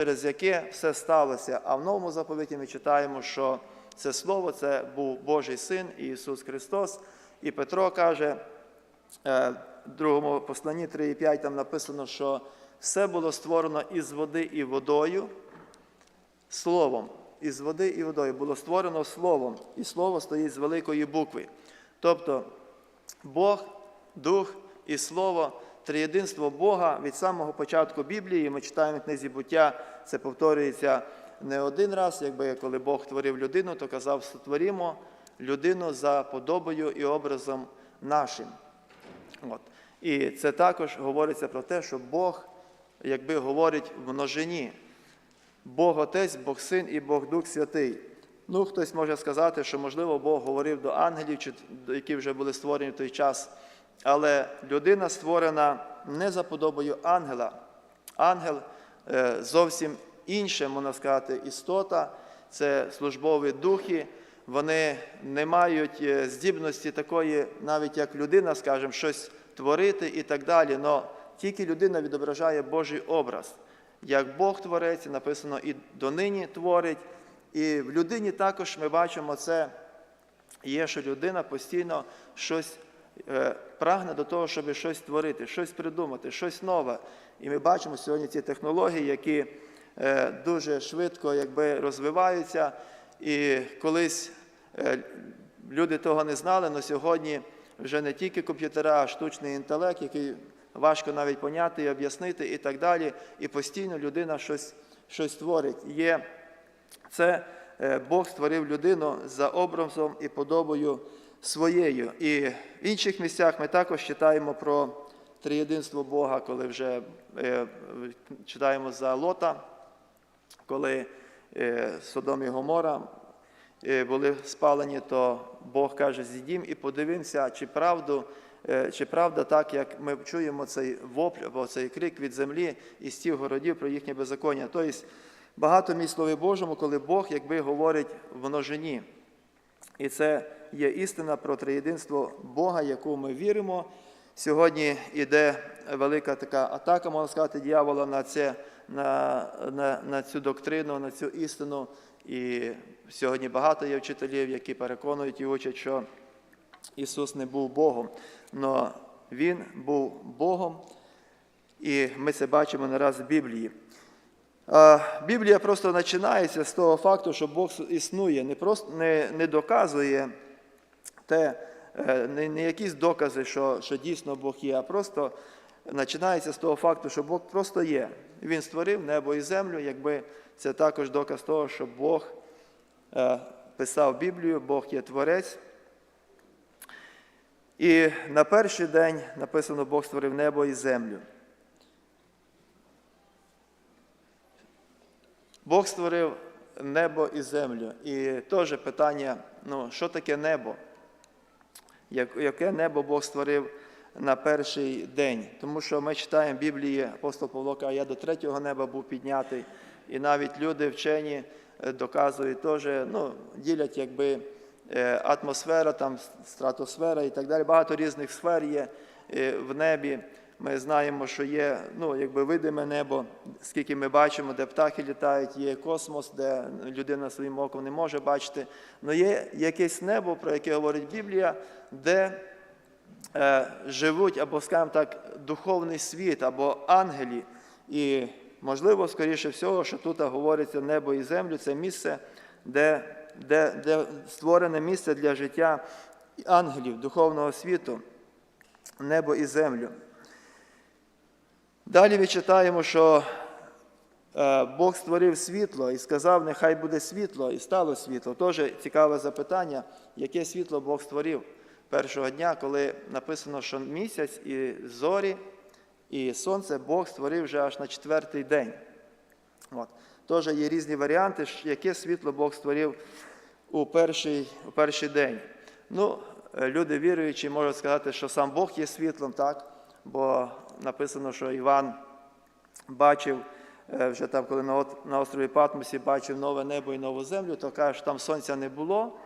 через яке все сталося. А в новому заповіті ми читаємо, що це слово це був Божий син Ісус Христос. І Петро каже е, в другому посланні 3,5 там написано, що все було створено із води і водою, словом. Із води і водою було створено словом, і слово стоїть з великої букви. Тобто Бог, Дух і Слово, триєдинство Бога від самого початку Біблії. Ми читаємо в книзі буття, це повторюється не один раз, якби коли Бог творив людину, то казав, сотворімо людину за подобою і образом нашим. От. І це також говориться про те, що Бог, якби говорить в множині. Бог Отець, Бог Син і Бог Дух Святий. Ну, хтось може сказати, що, можливо, Бог говорив до ангелів, які вже були створені в той час. Але людина створена не за подобою ангела. Ангел е, зовсім інше, можна сказати, істота, це службові духи. Вони не мають е, здібності такої, навіть як людина, скажімо, щось творити і так далі. Но тільки людина відображає Божий образ. Як Бог творець, написано і донині творить. І в людині також ми бачимо це є, що людина постійно щось прагне до того, щоб щось створити, щось придумати, щось нове. І ми бачимо сьогодні ці технології, які е, дуже швидко якби, розвиваються. І колись е, люди того не знали, але сьогодні вже не тільки комп'ютера, а штучний інтелект, який важко навіть поняти і об'яснити, і так далі. І постійно людина щось, щось творить. Є це е, Бог створив людину за образом і подобою своєю. І в інших місцях ми також читаємо про триєдинство Бога, коли вже е, читаємо за Лота, коли е, Содом і Гомора е, були спалені, то Бог каже, зійдім і подивимося, чи правду. Чи правда так, як ми чуємо цей вопль або цей крик від землі і з тих городів про їхнє беззаконня? Тобто багато місць Слові Божому, коли Бог якби говорить в множині. І це є істина про триєдинство Бога, яку ми віримо. Сьогодні йде велика така атака, можна сказати, дьявола на, це, на, на, на цю доктрину, на цю істину. І сьогодні багато є вчителів, які переконують і учать, що Ісус не був Богом, але Він був Богом, і ми це бачимо не раз в Біблії. Біблія просто починається з того факту, що Бог існує, не, просто, не, не доказує те, е, не, якісь докази, що, що дійсно Бог є, а просто починається з того факту, що Бог просто є. Він створив небо і землю, якби це також доказ того, що Бог е, писав Біблію, Бог є творець. І на перший день написано, Бог створив небо і землю. Бог створив небо і землю. І теж питання, ну, що таке небо? Як- Яке небо Бог створив на перший день? Тому що ми читаємо в Біблії, апостол Павло каже, я до третього неба був піднятий. І навіть люди вчені е, доказують теж, ну, ділять якби е, атмосфера, там, стратосфера і так далі. Багато різних сфер є е, в небі. Ми знаємо, що є ну, якби видиме небо, скільки ми бачимо, де птахи літають, є космос, де людина своїм оком не може бачити. Але є якесь небо, про яке говорить Біблія, де е, живуть, або, скажімо так, духовний світ, або ангелі. І, можливо, скоріше всього, що тут говориться небо і землю, це місце, де, де, де створене місце для життя ангелів, духовного світу, небо і землю. Далі ми читаємо, що е, Бог створив світло і сказав, нехай буде світло, і стало світло. Теж цікаве запитання, яке світло Бог створив першого дня, коли написано, що місяць і зорі, і сонце Бог створив вже аж на четвертий день. От. Теж є різні варіанти, яке світло Бог створив у перший, у перший день. Ну, люди віруючі можуть сказати, що сам Бог є світлом, так? Бо написано, що Іван бачив е, вже там, коли на острові Патмосі бачив нове небо і нову землю, то каже, що там сонця не було,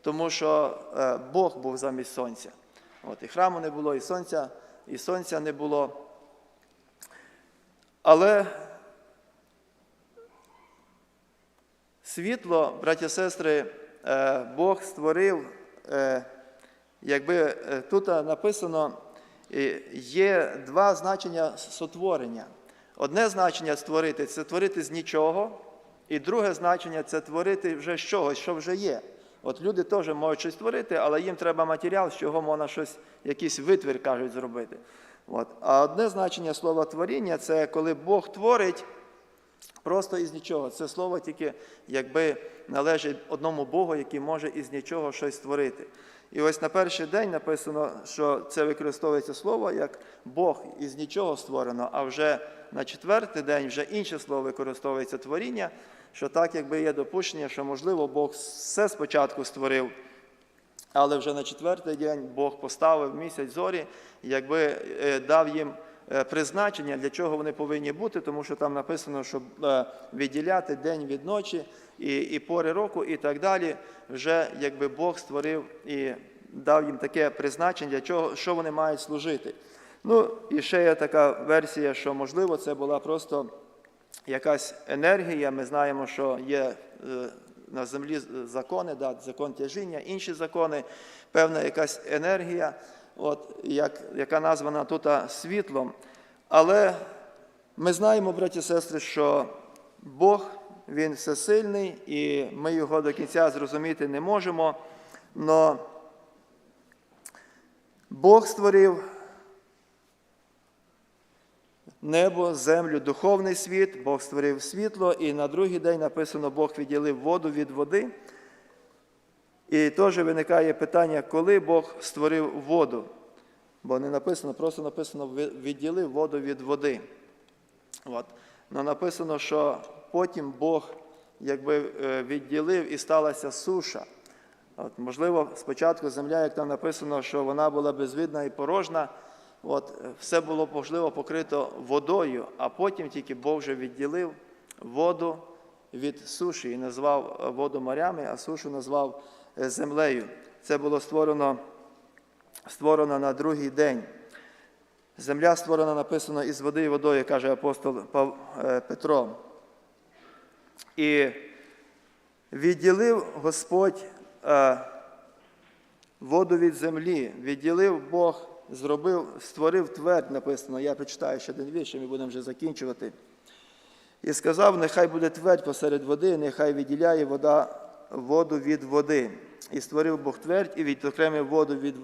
тому що е, Бог був замість сонця. От, і храму не було, і сонця, і сонця не було. Але Світло, браті сестри, е, Бог створив, якби тут написано, є два значення сотворення. Одне значення створити це творити з нічого, і друге значення це творити вже з чогось, що вже є. От люди теж можуть щось творити, але їм треба матеріал, з чого можна щось, якийсь витвір, кажуть, зробити. От. А одне значення слова творіння це коли Бог творить просто із нічого. Це слово тільки якби належить одному Богу, який може із нічого щось створити. І ось на перший день написано, що це використовується слово як Бог із нічого створено, а вже на четвертий день вже інше слово використовується творіння, що так якби є допущення, що можливо Бог все спочатку створив. Але вже на четвертий день Бог поставив місяць зорі, якби е, дав їм е, призначення, для чого вони повинні бути, тому що там написано, щоб е, відділяти день від ночі і, і пори року, і так далі. Вже якби Бог створив і дав їм таке призначення, для чого що вони мають служити. Ну і ще є така версія, що можливо це була просто якась енергія. Ми знаємо, що є е, на землі закони, да, закон тяжіння, інші закони, певна якась енергія, от, як, яка названа тут світлом. Але ми знаємо, браті і сестри, що Бог він всесильний, і ми його до кінця зрозуміти не можемо. Но Бог створив небо, землю, духовний світ, Бог створив світло, і на другий день написано, Бог відділив воду від води. І теж виникає питання, коли Бог створив воду. Бо не написано, просто написано, відділив воду від води. От. Но написано, що потім Бог якби е, відділив і сталася суша. От, можливо, спочатку земля, як там написано, що вона була безвидна і порожна, от, все було можливо покрито водою, а потім тільки Бог вже відділив воду від суші і назвав е, воду морями, а сушу назвав е, землею. Це було створено, створено на другий день. Земля створена, написано, із води і водою, каже апостол е, Петро. І відділив Господь е, воду від землі, відділив Бог, зробив, створив твердь, написано. Я прочитаю ще один вірш, і ми будемо вже закінчувати. І сказав, нехай буде твердь посеред води, нехай відділяє вода воду від води. І створив Бог твердь і відокремив воду від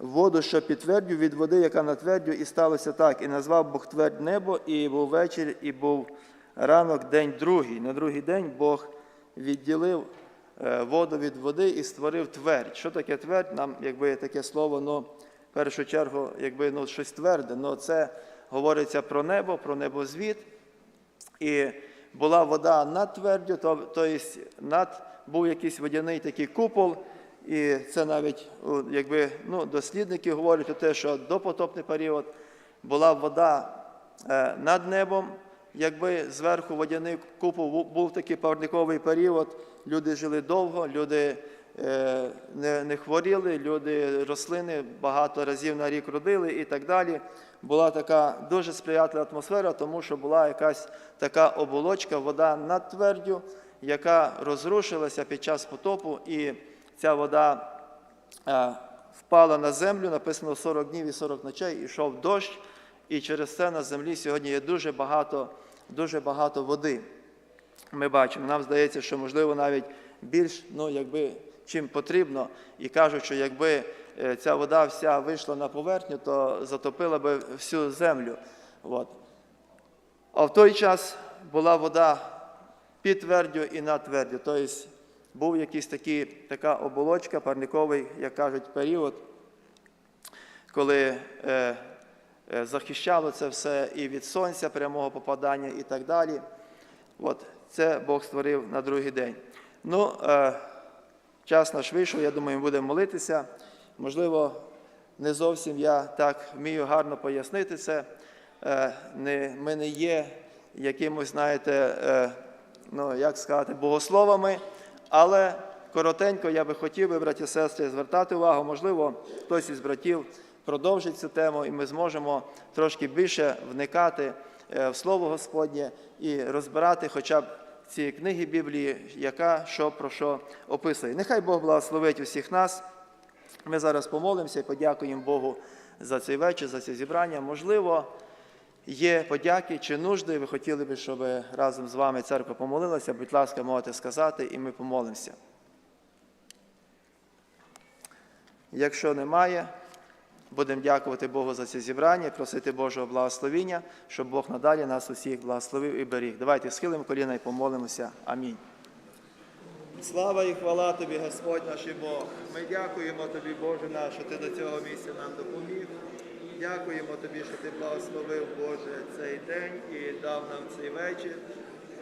воду, що під твердю, від води, яка на твердю, і сталося так. І назвав Бог твердь небо, і був вечір, і був ранок, день другий. На другий день Бог відділив е, воду від води і створив твердь. Що таке твердь? Нам, якби таке слово, ну, в першу чергу, якби ну, щось тверде, ну, це говориться про небо, про небозвід. І була вода над твердю, то, тобто над був якийсь водяний такий купол, і це навіть якби, ну, дослідники говорять про те, що допотопний період була вода е, над небом, якби зверху водяний купол бу- був такий парниковий період, люди жили довго, люди е, не, не хворіли, люди рослини багато разів на рік родили і так далі. Була така дуже сприятлива атмосфера, тому що була якась така оболочка, вода над твердю, яка розрушилася під час потопу, і ця вода е, впала на землю, написано 40 днів і 40 ночей, ішов дощ, і через це на землі сьогодні є дуже багато, дуже багато води. Ми бачимо, нам здається, що можливо навіть більш, ну якби чим потрібно, і кажуть, що якби е, ця вода вся вийшла на поверхню, то затопила би всю землю. От. А в той час була вода під твердю і над твердю. Тобто був якийсь такий, така оболочка, парниковий, як кажуть, період, коли е, е, захищало це все і від сонця, прямого попадання і так далі. От, це Бог створив на другий день. Ну, е, час наш вийшов, я думаю, ми будемо молитися. Можливо, не зовсім я так вмію гарно пояснити це. Е, не, ми не є якимось, знаєте, е, ну, як сказати, богословами, але коротенько я би хотів би, браті і сестри, звертати увагу, можливо, хтось із братів продовжить цю тему, і ми зможемо трошки більше вникати е, в Слово Господнє і розбирати хоча б цієї книги Біблії, яка що про що описує. Нехай Бог благословить усіх нас. Ми зараз помолимося і подякуємо Богу за цей вечір, за це зібрання. Можливо, є подяки чи нужди. Ви хотіли би, щоб разом з вами церква помолилася. Будь ласка, можете сказати, і ми помолимося. Якщо немає, будемо дякувати Богу за це зібрання, просити Божого благословіння, щоб Бог надалі нас усіх благословив і беріг. Давайте схилимо коліна і помолимося. Амінь. Слава і хвала тобі, Господь наш і Бог. Ми дякуємо тобі, Боже наш, що ти до цього місця нам допоміг. Дякуємо тобі, що ти благословив, Боже, цей день і дав нам цей вечір.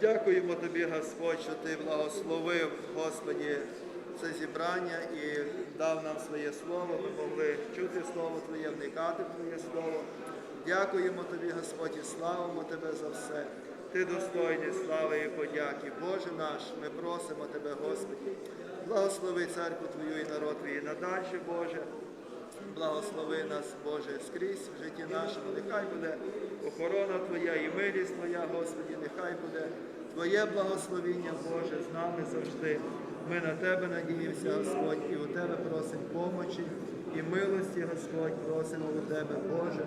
Дякуємо тобі, Господь, що ти благословив, Господі, це зібрання і дав нам своє слово. Ми могли чути слово Твоє, вникати в Твоє слово. Дякуємо тобі, Господь, і славимо Тебе за все. Ти достойний слави і подяки. Боже наш, ми просимо Тебе, Господи, благослови церкву Твою і народ твій надальше, Боже. Благослови нас, Боже, скрізь в житті нашому. Нехай буде охорона Твоя і милість Твоя, Господі, нехай буде Твоє благословіння, Боже, з нами завжди. Ми на Тебе надіємося, Господь, і у Тебе просимо помочі і милості, Господь, просимо у Тебе, Боже.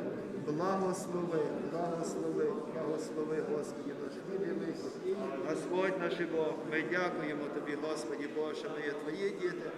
Благослови, благослови, благослови, Господі, наш хліб. Господь наш Бог, ми дякуємо Тобі, Господі Боже, ми є Твої діти.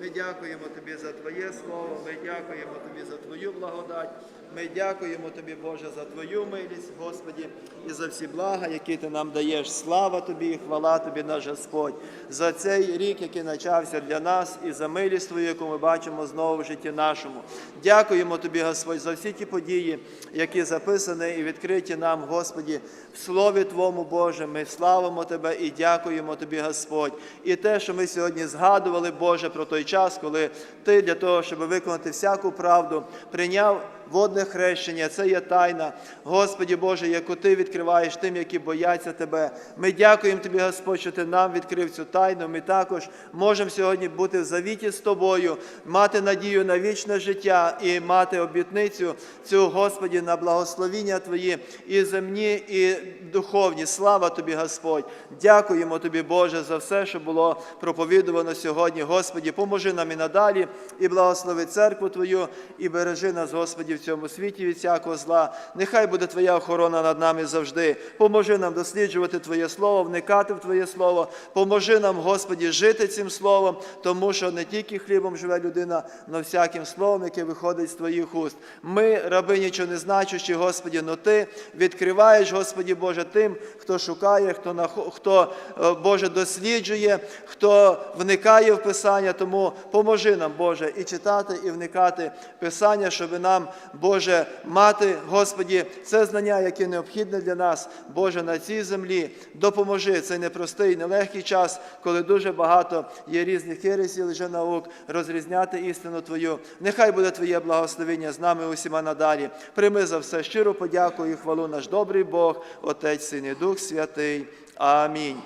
Ми дякуємо Тобі за Твоє Слово, ми дякуємо Тобі за Твою благодать. Ми дякуємо Тобі, Боже, за Твою милість, Господі, і за всі блага, які Ти нам даєш. Слава Тобі і хвала Тобі, наш Господь, за цей рік, який почався для нас, і за милість Твою, яку ми бачимо знову в житті нашому. Дякуємо Тобі, Господь, за всі ті події, які записані і відкриті нам, Господі, в Слові Твому, Боже. Ми славимо Тебе і дякуємо Тобі, Господь. І те, що ми сьогодні згадували, Боже, про той час, коли Ти для того, щоб виконати всяку правду, прийняв водне хрещення, це є тайна. Господі Боже, яку Ти відкриваєш тим, які бояться Тебе. Ми дякуємо Тобі, Господь, що Ти нам відкрив цю тайну. Ми також можемо сьогодні бути в завіті з Тобою, мати надію на вічне життя і мати обітницю цю, Господі, на благословіння Твої і земні, і духовні. Слава Тобі, Господь. Дякуємо Тобі, Боже, за все, що було проповідувано сьогодні. Господі, поможи нам і надалі, і благослови церкву Твою, і бережи нас, Господі, цьому світі від всякого зла. Нехай буде Твоя охорона над нами завжди. Поможи нам досліджувати Твоє Слово, вникати в Твоє Слово. Поможи нам, Господі, жити цим Словом, тому що не тільки хлібом живе людина, але всяким словом, яке виходить з Твоїх уст. Ми, раби нічого не значущі, Господі, но Ти відкриваєш, Господі Боже, тим, хто шукає, хто, нахо- хто е, Боже, досліджує, хто вникає в Писання. Тому поможи нам, Боже, і читати, і вникати Писання, щоб нам, Боже, мати, Господі, це знання, яке необхідне для нас, Боже, на цій землі. Допоможи цей непростий, нелегкий час, коли дуже багато є різних єресів, лише наук, розрізняти істину Твою. Нехай буде Твоє благословення з нами усіма надалі. Прийми за все щиру подяку і хвалу наш добрий Бог, Отець, Син і Дух Святий. Амінь.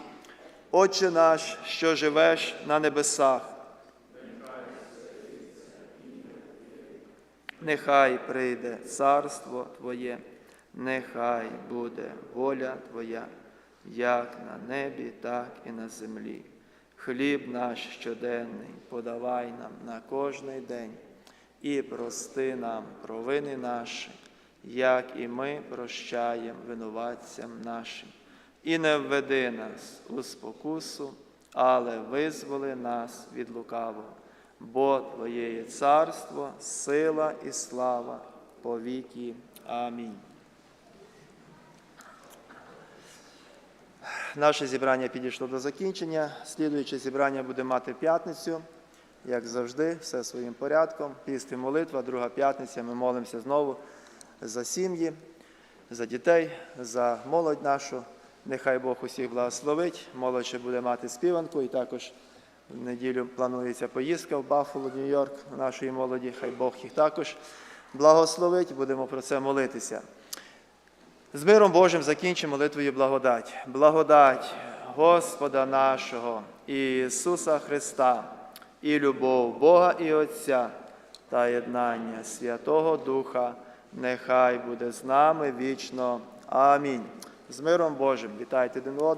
Отче наш, що живеш на небесах. Нехай прийде царство Твоє, нехай буде воля Твоя, як на небі, так і на землі. Хліб наш щоденний подавай нам на кожний день і прости нам провини наші, як і ми прощаємо винуватцям нашим. І не введи нас у спокусу, але визволи нас від лукавого. Бо Твоє є царство, сила і слава по віки. Амінь. Наше зібрання підійшло до закінчення. Слідуюче зібрання буде мати п'ятницю, як завжди, все своїм порядком. Піст і молитва, друга п'ятниця. Ми молимося знову за сім'ї, за дітей, за молодь нашу. Нехай Бог усіх благословить. Молодь ще буде мати співанку і також в неділю планується поїздка в Баффало, Нью-Йорк нашої молоді. Хай Бог їх також благословить. Будемо про це молитися. З миром Божим закінчимо молитвою благодать. Благодать Господа нашого Ісуса Христа і любов Бога і Отця та єднання Святого Духа нехай буде з нами вічно. Амінь. З миром Божим. Вітайте один одного.